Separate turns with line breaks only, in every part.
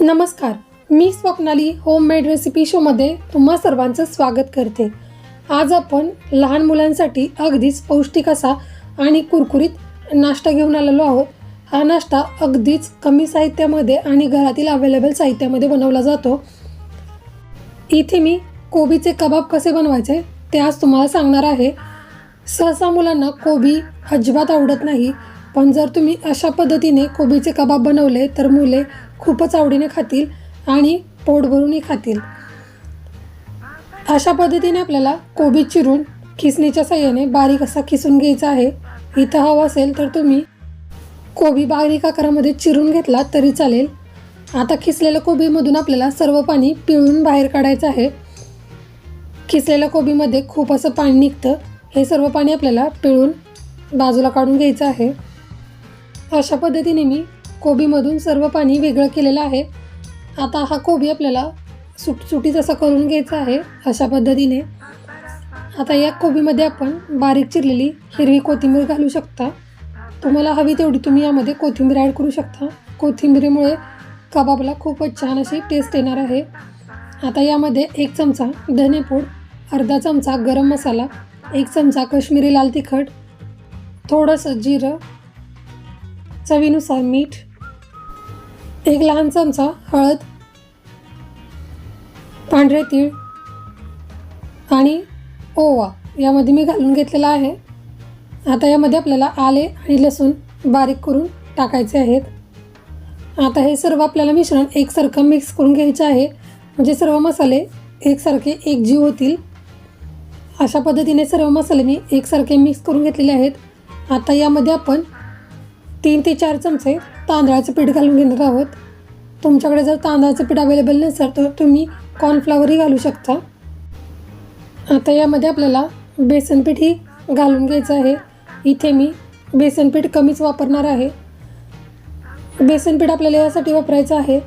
नमस्कार मी Swapnali homemade recipe शोमध्ये तुम्हा सर्वांचं स्वागत करते. आज आपण लहान मुलांसाठी अगदीच पौष्टिक असा आणि कुरकुरीत नाश्ता घेऊन आलेलो आहोत. हा नाश्ता अगदीच कमी साहित्यामध्ये आणि घरातील अवेलेबल साहित्यामध्ये बनवला जातो. इथे मी कोबीचे कबाब कसे बनवायचे ते आज तुम्हाला सांगणार आहे. सहसा मुलांना कोबी अजिबात आवडत नाही पण जर तुम्ही अशा पद्धतीने कोबीचे कबाब बनवले तर मुले खूपच आवडीने खातील आणि पोट भरूनही खातील. अशा पद्धतीने आपल्याला कोबी चिरून खिसणीच्या सहाय्याने बारीक असा खिसून घ्यायचा आहे. इथं हवं असेल तर तुम्ही कोबी बारीक आकारामध्ये चिरून घेतला तरी चालेल. आता खिसलेल्या कोबीमधून आपल्याला सर्व पाणी पिळून बाहेर काढायचं आहे. खिसलेल्या कोबीमध्ये खूप असं पाणी निघतं. हे सर्व पाणी आपल्याला पिळून बाजूला काढून घ्यायचं आहे. अशा पद्धतीने मी कोबीमधून सर्व पाणी वेगळं केलेलं आहे. आता हा कोबी आपल्याला सुटसुटीत असा करून घ्यायचा आहे अशा पद्धतीने. आता या कोबीमध्ये आपण बारीक चिरलेली हिरवी कोथिंबीर घालू शकता. तुम्हाला हवी तेवढी तुम्ही यामध्ये कोथिंबीर ॲड करू शकता. कोथिंबीरीमुळे कबाबला खूपच छान अशी टेस्ट येणार आहे. आता यामध्ये एक चमचा धनेपूड अर्धा चमचा गरम मसाला एक चमचा कश्मीरी लाल तिखट थोडंसं जिरं चवीनुसार मीठ एक लहान चमचा हळद पांढरे तीळ आणि ओवा यामध्ये मी घालून घेतलेला आहे. आता यामध्ये आपल्याला आले आणि लसूण बारीक करून टाकायचे आहेत. आता हे सर्व आपल्याला मिश्रण एकसारखं मिक्स करून घ्यायचे आहे. म्हणजे सर्व मसाले एकसारखे एकजीव होतील. अशा पद्धतीने सर्व मसाले मी एकसारखे मिक्स करून घेतलेले आहेत. आता यामध्ये आपण तीन ते चार चमचे तांदळाचं पीठ घालून घेणार आहोत. तुमच्याकडे जर तांदळाचं पीठ अवेलेबल नसेल तर तुम्ही कॉर्नफ्लावरही घालू शकता. आता यामध्ये आपल्याला बेसन पीठही घालून घ्यायचं आहे. इथे मी बेसन पीठ कमीच वापरणार आहे. बेसन पीठ आपल्याला यासाठी वापरायचं आहे.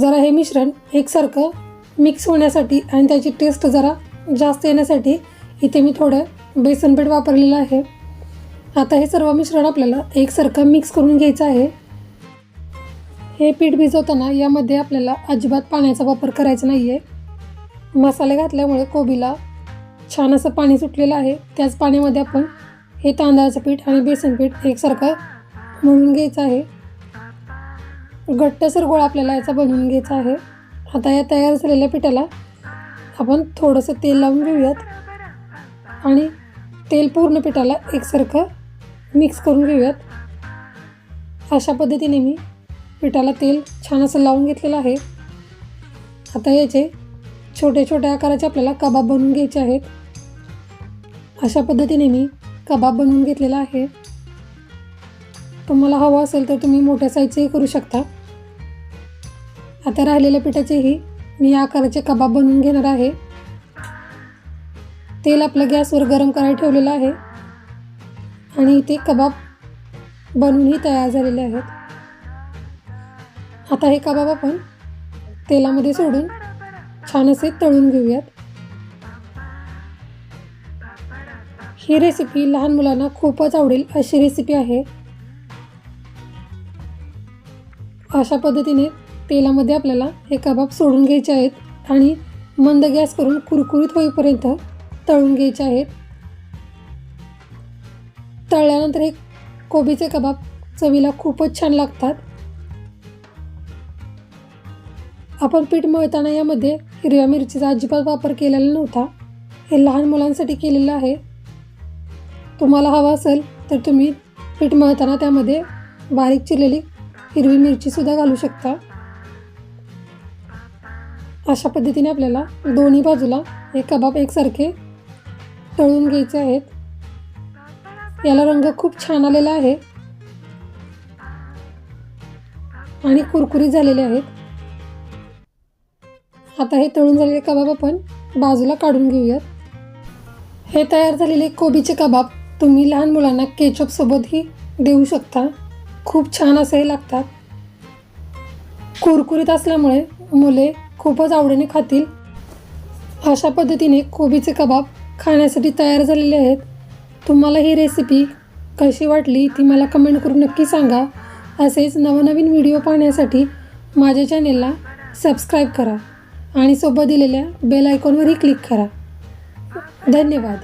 जरा हे मिश्रण एकसारखं मिक्स होण्यासाठी आणि त्याची टेस्ट जरा जास्त येण्यासाठी इथे मी थोडं बेसन पीठ वापरलेलं आहे. आता हे सर्व मिश्रण आपल्याला एकसारखं मिक्स करून घ्यायचं आहे. हे पीठ भिजवताना यामध्ये आपल्याला अजिबात पाण्याचा वापर करायचा नाही आहे मसाले घातल्यामुळे कोबीला छान असं पाणी सुटलेलं आहे. त्याच पाण्यामध्ये आपण हे तांदळाचं पीठ आणि बेसन पीठ एकसारखं म्हणून घ्यायचं आहे. घट्टसर गोळा आपल्याला याचा बनवून घ्यायचा आहे. आता या तयार झालेल्या पिठाला आपण थोडंसं तेल लावून घेऊयात. आणि तेल पूर्ण पिठाला एकसारखं मिक्स करून घेऊयात. अशा पद्धतीने मी पिठाला तेल छान असं लावून घेतलेलं आहे. आता याचे छोट्या छोट्या आकाराचे आपल्याला कबाब बनवून घ्यायचे आहेत. अशा पद्धतीने मी कबाब बनवून घेतलेला आहे. तुम्हाला हवं असेल तर तुम्ही मोठ्या साईजचेही करू शकता. आता राहिलेल्या पिठाचेही मी या आकाराचे कबाब बनवून घेणार आहे. तेल आपलं गॅसवर गरम करायला ठेवलेलं आहे. आणि इथे कबाब बनूनही तयार झालेले आहेत. आता हे कबाब आपण तेलामध्ये सोडून छान असे तळून घेऊयात. ही रेसिपी लहान मुलांना खूपच आवडेल अशी रेसिपी आहे. अशा पद्धतीने तेलामध्ये आपल्याला हे कबाब सोडून घ्यायचे आहेत आणि मंद गॅस करून कुरकुरीत होईपर्यंत तळून घ्यायचे आहेत. तळल्यानंतर हे कोबीचे कबाब चवीला खूपच छान लागतात. आपण पीठ मळताना यामध्ये हिरव्या मिरचीचा अजिबात वापर केलेला नव्हता. हे लहान मुलांसाठी केलेलं आहे. तुम्हाला हवं असेल तर तुम्ही पीठ मळताना त्यामध्ये बारीक चिरलेली हिरवी मिरचीसुद्धा घालू शकता. अशा पद्धतीने आपल्याला दोन्ही बाजूला हे कबाब एकसारखे तळून घ्यायचे आहेत. याला रंग खूप छान आलेला आहे. आणि कुरकुरीत झालेले आहेत. आता हे तळून झालेले कबाब आपण बाजूला काढून घेऊयात. हे तयार झालेले कोबीचे कबाब तुम्ही लहान मुलांना केचपसोबतही देऊ शकता. खूप छान असे लागतात. कुरकुरीत असल्यामुळे मुले खूपच आवडीने खातील. अशा पद्धतीने कोबीचे कबाब खाण्यासाठी तयार झालेले आहेत. तुम्हाला ही रेसिपी कशी वाटली ती मला कमेंट करून नक्की सांगा. असेच नवनवीन व्हिडिओ पाहण्यासाठी माझ्या चॅनेलला सबस्क्राईब करा आणि सोबत दिलेल्या बेल आयकॉनवरही क्लिक करा. धन्यवाद.